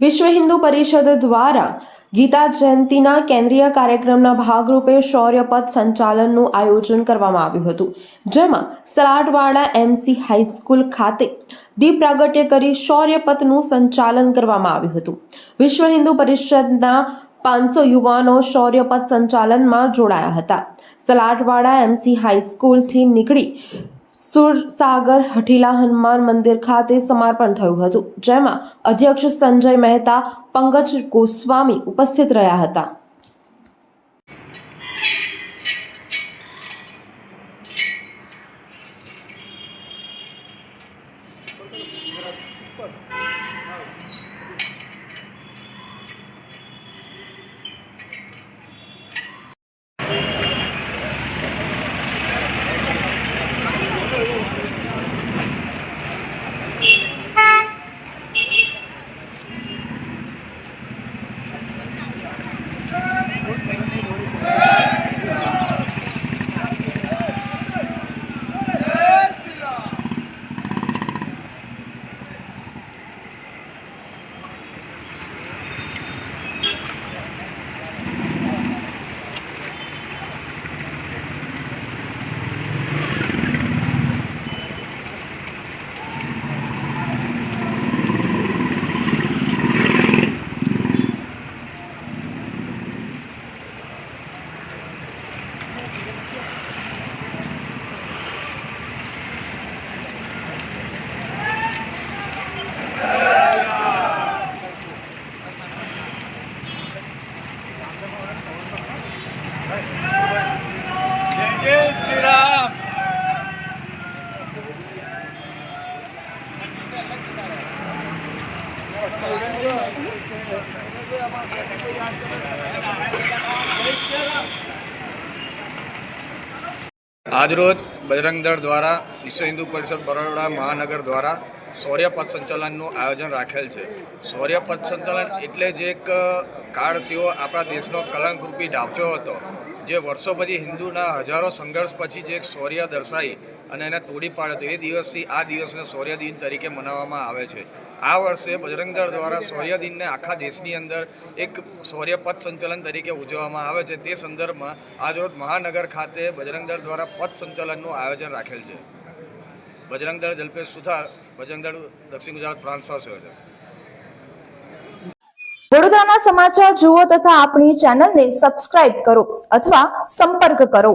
વિશ્વ હિન્દુ પરિષદ દ્વારા ગીતા જયંતિના કેન્દ્રીય કાર્યક્રમના ભાગરૂપે શૌર્યપથ સંચાલનનું આયોજન કરવામાં આવ્યું હતું, જેમાં સલાટવાડા એમસી હાઈસ્કૂલ ખાતે દીપ પ્રાગટ્ય કરી શૌર્યપથનું સંચાલન કરવામાં આવ્યું હતું. વિશ્વ હિન્દુ પરિષદના પાંચસો યુવાનો શૌર્યપથ સંચાલનમાં જોડાયા હતા. સલાટવાડા એમસી હાઈસ્કૂલથી નીકળી સુરસાગર હઠીલા હનુમાન મંદિર ખાતે સમર્પણ થયું હતું, જેમાં અધ્યક્ષ સંજય મહેતા, પંકજ ગોસ્વામી ઉપસ્થિત રહ્યા હતા. જય આજરોજ બજરંગ દળ દ્વારા વિશ્વ હિન્દુ પરિષદ બરોડા મહાનગર દ્વારા શૌર્યપથ સંચાલનનું આયોજન રાખેલ છે. શૌર્યપથ સંચાલન એટલે જે એક કાળસીઓ આપણા દેશનો કલંકરૂપી ડાબચો હતો. જે વર્ષો પછી હિન્દુના હજારો સંઘર્ષ પછી જે એક શૌર્ય દર્શાવી અને એને તોડી પાડે તો એ દિવસથી આ દિવસને શૌર્ય દિન તરીકે મનાવવામાં આવે છે. આ વર્ષે બજરંગ દળ દ્વારા શૌર્ય દિનને આખા દેશની અંદર એક શૌર્યપથ સંચાલન તરીકે ઉજવવામાં આવે છે. તે સંદર્ભમાં આજરોજ મહાનગર ખાતે બજરંગ દળ દ્વારા પથ સંચાલનનું આયોજન રાખેલ છે. બજરંગ દળ જલ્પેશ સુથાર બજરંગ દક્ષિણ ગુજરાત પ્રાંત સંયોજક વડોદરાના સમાચાર જુઓ તથા આપણી ચેનલને સબસ્ક્રાઇબ કરો અથવા સંપર્ક કરો.